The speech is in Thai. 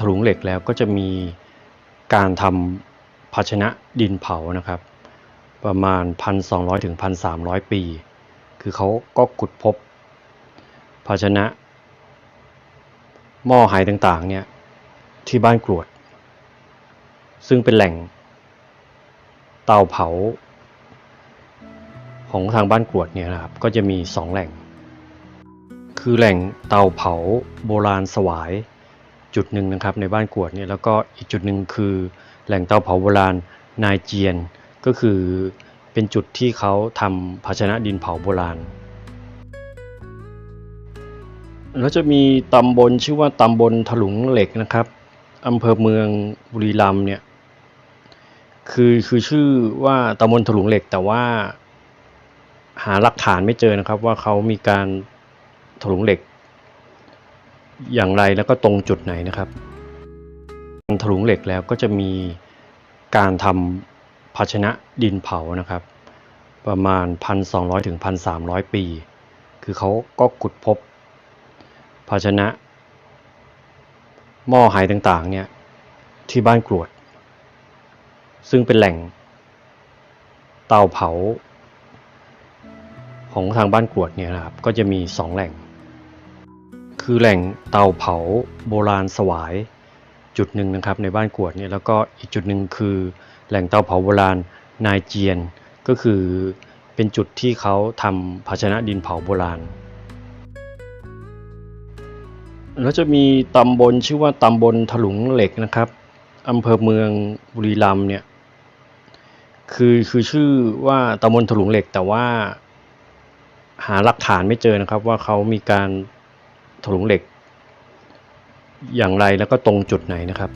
ถลุงเหล็กแล้วก็จะมีการทำภาชนะดินเผานะครับ ประมาณ 1,200 ถึง 1,300 ปี คือเขาก็ขุดพบ ภาชนะ หม้อไหต่างๆเนี่ยที่บ้านกรวด ซึ่งเป็นแหล่งเตาเผา ของทางบ้านกรวดเนี่ยนะครับ ก็จะมีสองแหล่ง คือแหล่งเตาเผาโบราณสวาย จุดหนึ่งนะครับในบ้านกวดเนี่ยแล้วก็อีกจุดหนึ่งคือแหล่งเตาเผาโบราณนายเจียน ก็คือเป็นจุดที่เขาทำภาชนะดินเผาโบราณ แล้วจะมีตำบลชื่อว่าตำบลถลุงเหล็กนะครับอำเภอเมืองบุรีรัมย์เนี่ยคือคือชื่อว่าตำบลถลุงเหล็กแต่ว่าหาหลักฐานไม่เจอนะครับว่าเขามีการถลุงเหล็ก อย่างไรแล้วก็ตรงจุดไหนนะครับถลุงเหล็กแล้วก็จะมีการทำภาชนะดินเผานะครับ ประมาณ 1,200ถึง1,300 ปี คือเขาก็ขุดพบ ภาชนะ หม้อไหต่างๆเนี่ยที่บ้านกรวด ซึ่งเป็นแหล่งเตาเผาของทางบ้านกรวดเนี่ยนะครับ ก็จะมีสองแหล่ง คือแหล่งเตาเผาโบราณสวายจุดหนึ่งนะครับในบ้านกวดเนี่ยแล้วก็อีกจุดหนึ่งคือแหล่งเตาเผาโบราณนายเจียน ก็คือเป็นจุดที่เขาทำภาชนะดินเผาโบราณ แล้วจะมีตำบลชื่อว่าตำบลถลุงเหล็กนะครับอำเภอเมืองบุรีรัมย์เนี่ยคือคือชื่อว่าตำบลถลุงเหล็กแต่ว่าหาหลักฐานไม่เจอนะครับว่าเขามีการ ถลุงเหล็ก อย่างไรแล้วก็ตรงจุดไหนนะครับ